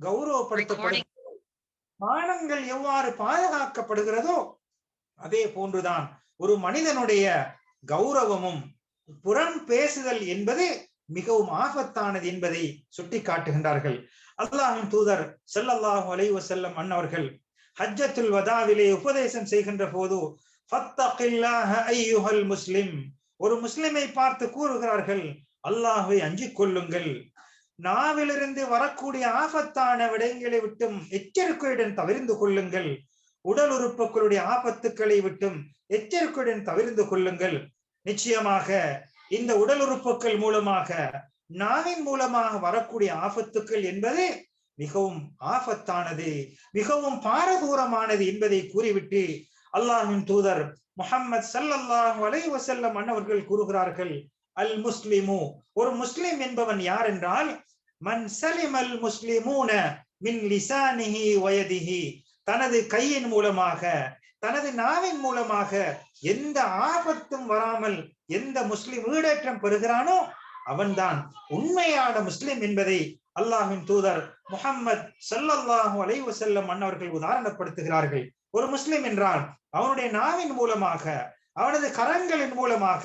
கௌரவப்படுத்தப்படும் மானங்கள் எவ்வாறு பாதுகாக்கப்படுகிறதோ அதே போன்றுதான் ஒரு மனிதனுடைய கௌரவமும் புறம் பேசுதல் என்பது மிகவும் ஆபத்தானது என்பதை சுட்டி காட்டுகின்றார்கள் அல்லாஹின் தூதர் ஸல்லல்லாஹு அலைஹி வஸல்லம் அன்னவர்கள் ஹஜ்ஜத்துல் வதாவிலே உபதேசம் செய்கின்ற போது முஸ்லிம். ஒரு முஸ்லிமை பார்த்து கூறுகிறார்கள் அல்லாஹ்வை அஞ்சிக் கொள்ளுங்கள். நாவிலிருந்து வரக்கூடிய ஆபத்தான விடயங்களை விட்டும் எச்சரிக்கையுடன் தவிர்ந்து கொள்ளுங்கள். உடல் உறுப்புகளுடைய ஆபத்துக்களை விட்டும் எச்சரிக்கையுடன் தவிர்ந்து கொள்ளுங்கள். நிச்சயமாக இந்த உடல் உறுப்புகள் மூலமாக நாவின் மூலமாக வரக்கூடிய ஆபத்துக்கள் என்பது மிகவும் ஆபத்தானது மிகவும் பாரதூரமானது என்பதை கூறிவிட்டு அல்லாஹின் தூதர் முகமது ஸல்லல்லாஹு அலைஹி வஸல்லம் அன்னவர்கள் கூறுகிறார்கள் அல் முஸ்லிமு ஒரு முஸ்லிம் என்பவன் யார் என்றால் மன் சலிமல் முஸ்லிமூன மின் லிசானிஹி வயதிஹி. தனது கையின் மூலமாக தனது நாவின் மூலமாக எந்த ஆபத்தும் வராமல் எந்த முஸ்லிம் ஈடேற்றம் பெறுகிறானோ அவன்தான் உண்மையான முஸ்லிம் என்பதை அல்லாஹின் தூதர் முஹம்மது சல்லல்லாஹு அலைவசல்லம் வஸல்லம் அன்னவர்கள் உதாரணப்படுத்துகிறார்கள். ஒரு முஸ்லிம் என்றால் அவனுடைய நாவின் மூலமாக அவனது கரங்களின் மூலமாக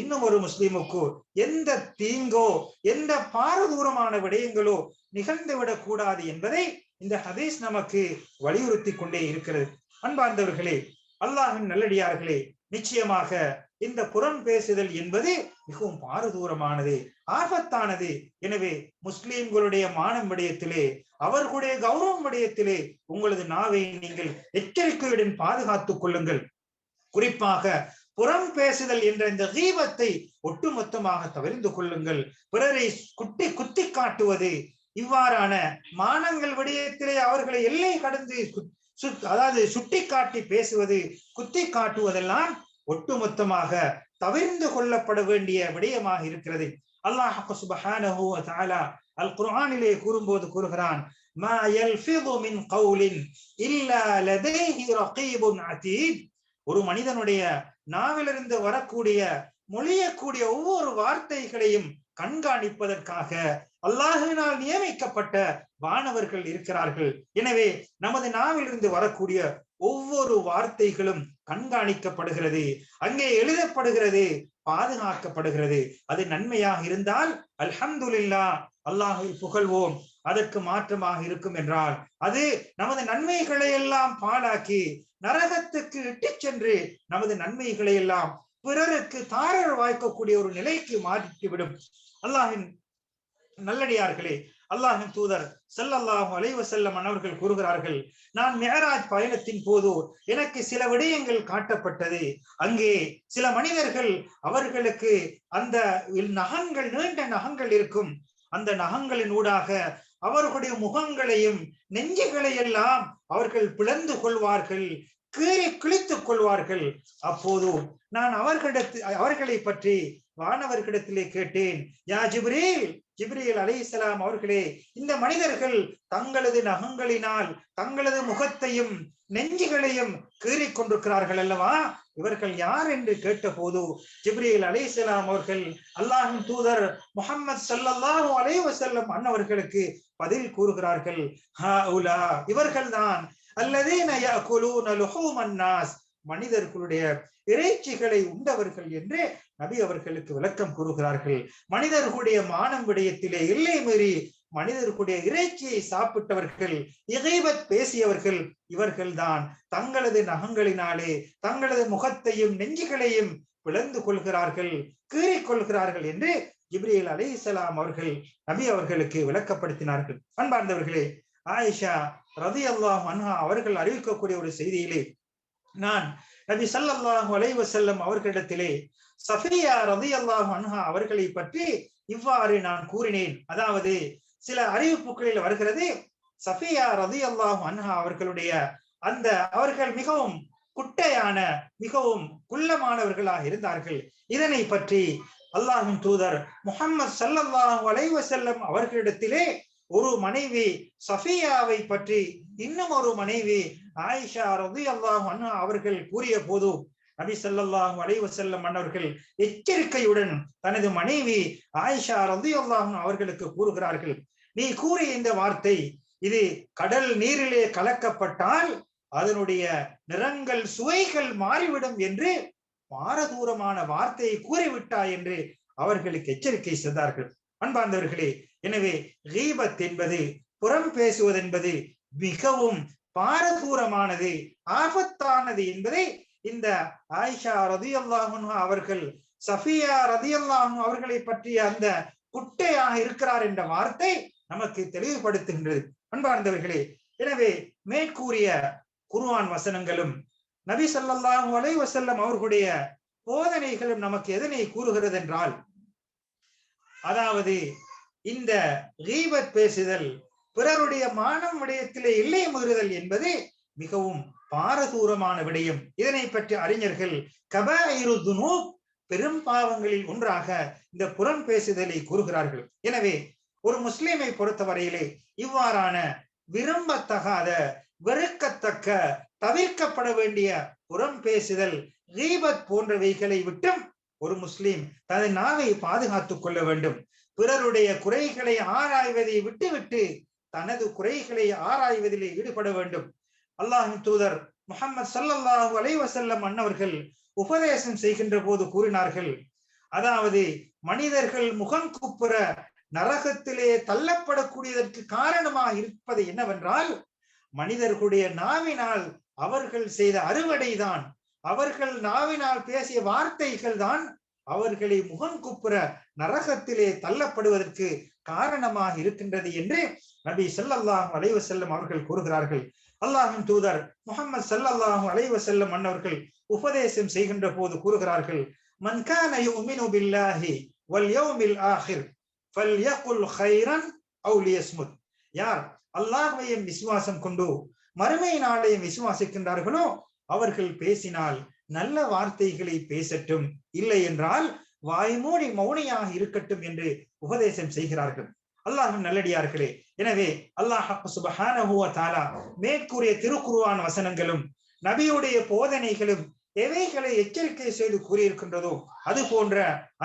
இன்னும் ஒரு முஸ்லீமுக்கு எந்த தீங்கோ எந்த பாரதூரமான விடயங்களோ நிகழ்ந்துவிடக் கூடாது என்பதை இந்த ஹதீஸ் நமக்கு வலியுறுத்தி கொண்டே இருக்கிறது. அன்பார்ந்தவர்களே அல்லாஹின் நல்லடியார்களே நிச்சயமாக இந்த புறம் பேசுதல் என்பது மிகவும் பாரதூரமானது ஆபத்தானது. எனவே முஸ்லிம்களுடைய மானம் விடயத்திலே அவர்களுடைய கௌரவம் விடயத்திலே உங்களது நாவை நீங்கள் எச்சரிக்கையுடன் பாதுகாத்துக் கொள்ளுங்கள். குறிப்பாக புறம் பேசுதல் என்ற இந்த தீபத்தை ஒட்டுமொத்தமாக தவிர்ந்து கொள்ளுங்கள். பிறரை குட்டி குத்தி காட்டுவது இவ்வாறான மானங்கள் விடயத்திலே அவர்களை எல்லை கடந்து அதாவது சுட்டி காட்டி பேசுவது குத்தி காட்டுவதெல்லாம் ஒட்டுமொத்தமாக தவிர்ந்து கொள்ளப்பட வேண்டிய விடயமாக இருக்கிறது. அல்லாஹ் சுபஹானஹு தஆலா அல் குர்ஆனிலே கூறும்போது கூறுகிறான் மா யல்ஃபிது மின் கௌலின் இல்லா லதைஹி ரகீபுன் அதீத் ஒரு மனிதனுடைய நாவிலிருந்து வரக்கூடிய மொழியக்கூடிய ஒவ்வொரு வார்த்தைகளையும் கண்காணிப்பதற்காக அல்லாஹினால் நியமிக்கப்பட்ட வானவர்கள் இருக்கிறார்கள். எனவே நமது நாவிலிருந்து வரக்கூடிய ஒவ்வொரு வார்த்தைகளும் கண்காணிக்கப்படுகிறது. அங்கே எழுதப்படுகிறது பாதுகாக்கப்படுகிறது. அது நன்மையாக இருந்தால் அல்ஹம்துல்லா அல்லாஹை புகழ்வோம். அதற்கு மாற்றமாக இருக்கும் என்றால் அது நமது நன்மைகளை எல்லாம் பாழாக்கி நரகத்துக்கு இட்டு சென்று நமது நன்மைகளை எல்லாம் பிறருக்கு தாரர் வாய்க்கக்கூடிய ஒரு நிலைக்கு மாற்றிவிடும் அல்லாஹின் நல்லடியார்களே அல்லாஹின் தூதர் செல்லல்லாம் அலைவ செல்ல அவர்கள் கூறுகிறார்கள் நான் மேராஜ் பயணத்தின் போது எனக்கு சில விடயங்கள் காட்டப்பட்டது. அங்கே சில மனிதர்கள் அவர்களுக்கு அந்த நகங்கள் நீண்ட நகங்கள் இருக்கும். அந்த நகங்களின் ஊடாக அவர்களுடைய முகங்களையும் நெஞ்சுகளை எல்லாம் அவர்கள் பிளந்து கொள்வார்கள் கீறி கிழித்துக் கொள்வார்கள். அப்போது நான் அவர்களிடத்து அவர்களை பற்றி வானவர்களிடத்திலே கேட்டேன் யா ஜிப்ரீல் ஜிப்ரீல் அலைஹிஸ்ஸலாம் அவர்களே இந்த மனிதர்கள் தங்களது நகங்களினால் தங்களது முகத்தையும் நெஞ்சுகளையும் கீறிக் கொண்டிருக்கிறார்கள் அல்லவா? இவர்கள் யார் என்று கேட்டபோது ஜிப்ரீல் அலைஹிஸ்ஸலாம் அவர்கள் அல்லாஹின் தூதர் முகமது ஸல்லல்லாஹு அலைஹி வஸல்லம் அன்னவர்களுக்கு பதில் கூறுகிறார்கள் ஹாஉலா அல்லதே நயா யஅகுலூன நலுஹூ மன்னாஸ் மனிதர்களுடைய இறைச்சிகளை உண்டவர்கள் என்று நபி அவர்களுக்கு விளக்கம் கூறுகிறார்கள். மனிதர்களுடைய மானம் விடயத்திலே இல்லை மீறி மனிதர்களுடைய இறைச்சியை சாப்பிட்டவர்கள் இகைவத் பேசியவர்கள் இவர்கள்தான். தங்களது நகங்களினாலே தங்களது முகத்தையும் நெஞ்சுகளையும் பிளந்து கொள்கிறார்கள் கீறிக்கொள்கிறார்கள் என்று இப்ரேல் அலி இஸ்லாம் அவர்கள் நபி அவர்களுக்கு விளக்கப்படுத்தினார்கள். அன்பார்ந்தவர்களே ஆயிஷா ரதி அல்லாஹ் அன்ஹா அவர்கள் அறிவிக்கக்கூடிய ஒரு செய்தியிலே நான் நபி சல்லல்லாஹு அலைவ செல்லம் அவர்களிடத்திலே சஃபியா ரதி அல்லாஹ் அன்ஹா அவர்களை பற்றி இவ்வாறு நான் கூறினேன். அதாவது சில அறிவிப்புகளில் வருகிறது சஃபியா ரதி அல்லாஹ் அன்ஹா அவர்களுடைய அந்த அவர்கள் மிகவும் குட்டையான மிகவும் குள்ளமானவர்களாக இருந்தார்கள். இதனை பற்றி அல்லாஹின் தூதர் முகமது சல்லல்லாஹு அலைவ செல்லம் அவர்களிடத்திலே ஒரு மனைவி சஃபியாவை பற்றி இன்னும் ஒரு மனைவி ஆயிஷா ரதி அல்லாஹ் அண்ணா அவர்கள் கூறிய போது நபி ஸல்லல்லாஹு அலைஹி செல்லம் மன்னர்கள் எச்சரிக்கையுடன் தனது மனைவி ஆயிஷா ரதி அல்லாஹ் அவர்களுக்கு கூறுகிறார்கள். நீ கூறிய இந்த வார்த்தை இது கடல் நீரிலே கலக்கப்பட்டால் அதனுடைய நிறங்கள் சுவைகள் மாறிவிடும் என்று பாரதூரமான வார்த்தையை கூறிவிட்டாய் என்று அவர்களுக்கு எச்சரிக்கை செய்தார்கள். அன்பார்ந்தவர்களே எனவே ஹீபத் என்பது புறம் பேசுவதென்பது மிகவும் பாரதூரமானது ஆபத்தானது என்பதை இந்த ஆயிஷா ரதியல்லாஹு அவர்கள் சஃபியா ரதியல்லாஹு அவர்களை பற்றிய அந்த குட்டையாக இருக்கிறார் என்ற வார்த்தை நமக்கு தெளிவுபடுத்துகின்றது. அன்பார்ந்தவர்களே எனவே மேற்கூறிய குருவான் வசனங்களும் நபி சல்லாஹூ அலை வசல்லம் அவர்களுடைய போதனைகளும் நமக்கு எதனை கூறுகிறது என்றால் அதாவது இந்த ரீபத் பேசுதல் பிறருடைய மானம் விடயத்திலே இல்லை முறுதல் என்பது மிகவும் பாரதூரமான விடயம். இதனை பற்றி அறிஞர்கள் கபாயிரு துனூப் பெரும் பாவங்களில் ஒன்றாக இந்த புறம் பேசுதலை கூறுகிறார்கள். எனவே ஒரு முஸ்லிமை பொறுத்தவரையிலே இவ்வாறான விரும்பத்தகாத வெறுக்கத்தக்க தவிர்க்கப்பட வேண்டிய புறம் பேசுதல் ரீபத் போன்றவைகளை விட்டும் ஒரு முஸ்லீம் தனது நாவை பாதுகாத்துக் கொள்ள வேண்டும். பிறருடைய குறைகளை ஆராய்வதை விட்டுவிட்டு தனது குறைகளை ஆராய்வதிலே ஈடுபட வேண்டும். அல்லாஹின் தூதர் முகமது சல்லல்லாஹு அலைவசல்லம் அன்னவர்கள் உபதேசம் செய்கின்ற போது கூறினார்கள் அதாவது மனிதர்கள் முகம் குப்புற நரகத்திலே தள்ளப்படக்கூடியதற்கு காரணமாக இருப்பது என்னவென்றால் மனிதர்களுடைய நாவினால் அவர்கள் செய்த அறுவடைதான். அவர்கள் நாவினால் பேசிய வார்த்தைகள் தான் அவர்களை முகம் குப்புற நரகத்திலே தள்ளப்படுவதற்கு காரணமாக இருக்கின்றது என்று நபி செல்லல்லாஹ் அலைவ செல்லம் அவர்கள் கூறுகிறார்கள். அல்லாஹின் தூதர் முகமது ஸல்லல்லாஹு அலைவ செல்லம் அன்னவர்கள் உபதேசம் செய்கின்ற போது கூறுகிறார்கள் மன் யுமினு பில்லாஹி வல் யௌமில் ஆஹிர் ஃபல்யகுல் கைரன் அவு லியஸ்முத். யார் அல்லாஹ்வையும் விசுவாசம் கொண்டு மறுமை நாளையும் விசுவாசிக்கின்றார்களோ அவர்கள் பேசினால் நல்ல வார்த்தைகளை பேசட்டும். இல்லை என்றால் வாய்மூடி மௌனியாக இருக்கட்டும் என்று உபதேசம் செய்கிறார்கள். அல்லாஹின் நல்லடியார்களே எனவே அல்லாஹ் சுபஹானஹுவ தாலா மேற்கூறிய திருக்குருவான் வசனங்களும் நபியுடைய போதனைகளும் எவைகளை எச்சரிக்கை செய்து கூறியிருக்கின்றதோ அது போன்ற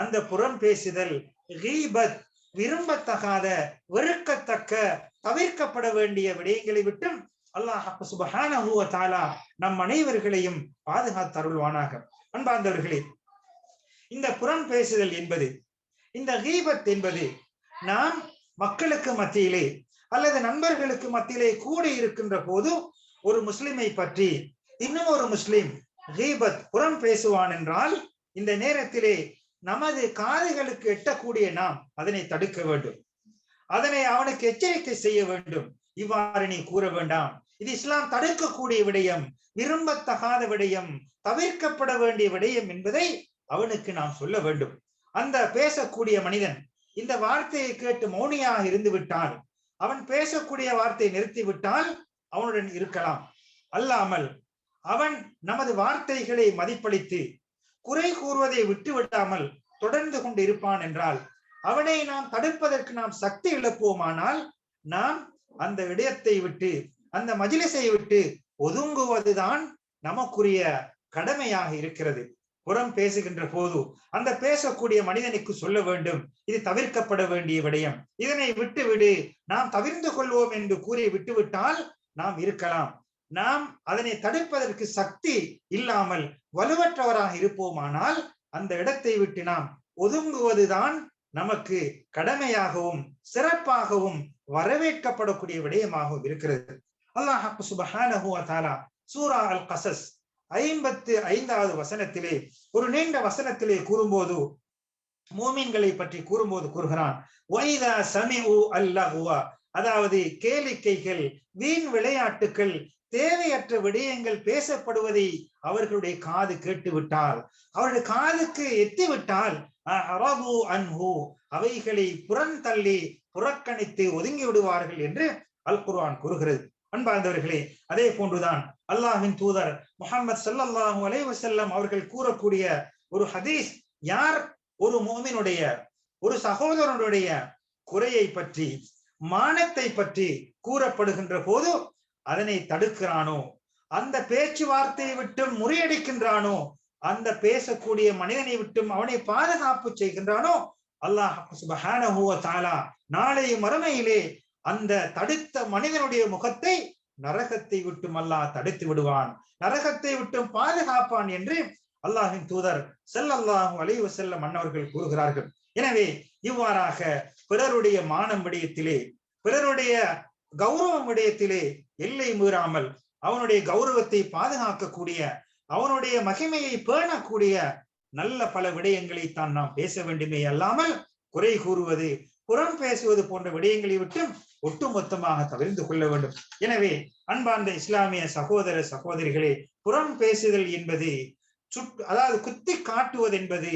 அந்த புறம் பேசுதல் ஹீபத் விரும்பத்தகாத வெறுக்கத்தக்க தவிர்க்கப்பட வேண்டிய விடயங்களை விட்டும் அல்லாஹ் சுபஹானஹு வ நம் அனைவர்களையும் பாதுகாத்தருள்வானாக. அன்பார்ந்தவர்களே இந்த புறம் பேசுதல் என்பது இந்த கீபத் என்பது நாம் மக்களுக்கு மத்தியிலே அல்லது நண்பர்களுக்கு மத்தியிலே கூட இருக்கின்ற போது ஒரு முஸ்லிமை பற்றி இன்னும் ஒரு முஸ்லிம் கீபத் புறம் பேசுவான் என்றால் இந்த நேரத்திலே நமது காதுகளுக்கு எட்டக்கூடிய நாம் அதனை தடுக்க வேண்டும். அதனை அவனுக்கு எச்சரிக்கை செய்ய வேண்டும். இவ்வாறு நீ கூற வேண்டாம். இது இஸ்லாம் தடுக்கக்கூடிய விடயம் விரும்பத்தகாத விடயம் தவிர்க்கப்பட வேண்டிய விடயம் என்பதை அவனுக்கு நாம் சொல்ல வேண்டும். அந்த பேசக்கூடிய மனிதன் இந்த வார்த்தையை கேட்டு மௌனியாக இருந்து விட்டால் அவன் பேசக்கூடிய வார்த்தையை நிறுத்தி விட்டால் அவனுடன் இருக்கலாம். அல்லாமல் அவன் நமது வார்த்தைகளை மதிப்பளித்து குறை கூறுவதை விட்டு விடாமல் தொடர்ந்து கொண்டு இருப்பான் என்றால் அவனை நாம் தடுப்பதற்கு நாம் சக்தி இழப்போமானால் நாம் அந்த விடயத்தை விட்டு அந்த மஜிலிசை விட்டு ஒதுங்குவதுதான் நமக்குரிய கடமையாக இருக்கிறது. புறம் பேசுகின்ற போது அந்த பேசக்கூடிய மனிதனுக்கு சொல்ல வேண்டும். இது தவிர்க்கப்பட வேண்டிய விடயம். இதனை விட்டுவிடு. நாம் தவிர்ந்து கொள்வோம் என்று கூறி விட்டுவிட்டால் நாம் இருக்கலாம். நாம் அதனை தடுப்பதற்கு சக்தி இல்லாமல் வலுவற்றவராக இருப்போமானால் அந்த இடத்தை விட்டு நாம் ஒதுங்குவதுதான் நமக்கு கடமையாகவும் சிறப்பாகவும் வரவேற்கப்படக்கூடிய விடயமாகவும் இருக்கிறது. அல்லாஹ் சுபஹானஹு வ தஆலா சூரா அல் கசஸ் ஐம்பத்து ஐந்தாவது வசனத்திலே ஒரு நீண்ட வசனத்திலே கூறும்போது மோமீன்களை பற்றி கூறும்போது கூறுகிறான் வைதா சமிஉ அல்லஹுவா. அதாவது கேளிக்கைகள் வீண் விளையாட்டுக்கள் தேவையற்ற விடயங்கள் பேசப்படுவதை அவர்களுடைய காது கேட்டு விட்டால் அவருடைய காதுக்கு எத்திவிட்டால் அரபு அன்ஹு. அவைகளை புறந்தள்ளி புறக்கணித்து ஒதுங்கி விடுவார்கள் என்று அல் குர்வான் கூறுகிறது. அன்பார்ந்தவர்களே அதே போன்றுதான் அல்லாஹின் தூதர் முகமது சல்லாஹூ அலைவசல்லம் அவர்கள் கூறக்கூடிய ஒரு ஹதீஸ் யார்? ஒரு மோமினுடைய ஒரு சகோதரனுடைய குறையை பற்றி மானத்தை பற்றி கூறப்படுகின்ற போது அதனை தடுக்கிறானோ? அந்த பேச்சுவார்த்தையை விட்டு முறியடிக்கின்றானோ? அந்த பேசக்கூடிய மனிதனை விட்டும் அவனை பாதுகாப்பு செய்கின்றானோ? அல்லாஹ் நாளை மறுமையிலே அந்த தடுத்த மனிதனுடைய முகத்தை நரகத்தை விட்டும் அல்லாஹ் தடுத்து விடுவான். நரகத்தை விட்டும் பாதுகாப்பான் என்று அல்லாஹின் தூதர் செல்லல்லாஹு அலைவு செல்ல மன்னவர்கள் கூறுகிறார்கள். எனவே இவ்வாறாக பிறருடைய மானம் விடயத்திலே பிறருடைய கௌரவம் விடயத்திலே எல்லை மீறாமல் அவனுடைய கௌரவத்தை பாதுகாக்கக்கூடிய அவனுடைய மகிமையை பேணக்கூடிய நல்ல பல விடயங்களை தான் நாம் பேச வேண்டுமே அல்லாமல் குறை கூறுவது புறம் பேசுவது போன்ற விடயங்களை விட்டு ஒட்டுமொத்தமாக தவிர்த்து கொள்ள வேண்டும். எனவே அன்பார்ந்த இஸ்லாமிய சகோதர சகோதரிகளே புறம் பேசுதல் என்பது சுட் அதாவது குத்தி காட்டுவது என்பது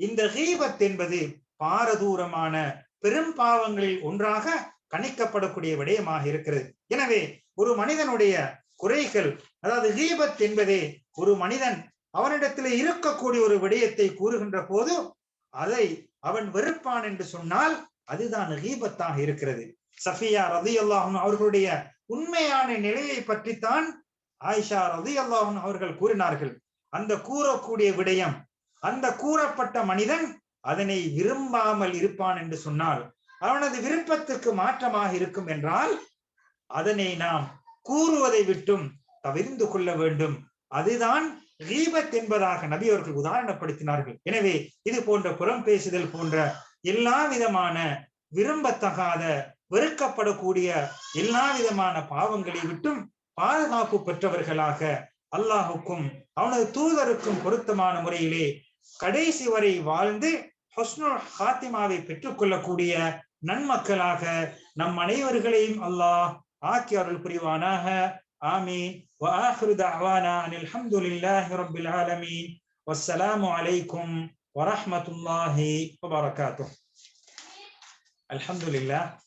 இந்த ஹீபத் என்பது பாரதூரமான பெரும் பாவங்களில் ஒன்றாக கணிக்கப்படக்கூடிய விடயமாக இருக்கிறது. எனவே ஒரு மனிதனுடைய குறைகள் அதாவது ஹீபத் என்பதே ஒரு மனிதன் அவனிடத்தில் இருக்கக்கூடிய ஒரு விடயத்தை கூறுகின்ற போது அதை அவன் வெறுப்பான் என்று சொன்னால் அதுதான் ஹீபத்தாக இருக்கிறது. சஃபியா ரதி அல்லாஹன் அவர்களுடைய உண்மையான நிலையை பற்றித்தான் ஆயிஷா ரதி அல்லாஹன் அவர்கள் கூறினார்கள். அந்த கூறக்கூடிய விடயம் அந்த கூறப்பட்ட மனிதன் அதனை விரும்பாமல் இருப்பான் என்று சொன்னால் அவனது விருப்பத்துக்கு மாற்றமாக இருக்கும் என்றால் அதனை நாம் கூறுவதை விட்டும் தவிர்ந்து கொள்ள வேண்டும். அதுதான் ரீபத் என்பதாக நபி அவர்கள் உதாரணப்படுத்தினார்கள். எனவே இது போன்ற புறம் பேசுதல் போன்ற எல்லா விதமான விரும்பத்தகாத வெறுக்கப்படக்கூடிய எல்லா விதமான பாவங்களை விட்டும் பாதுகாப்பு பெற்றவர்களாக அல்லாஹுக்கும் அவனது தூதருக்கும் பொருத்தமான முறையிலே கடைசி வரை வாழ்ந்து ஹொஸ்னுல் ஹாத்திமாவை பெற்றுக் கொள்ளக்கூடிய நன்மக்களாக நம் அனைவர்களையும் அல்லாஹ் ஆக்கி அருள் புரிவானாக ஆமீன் وآخر دعوانا أن الحمد لله رب العالمين والسلام عليكم ورحمة الله وبركاته. الحمد لله.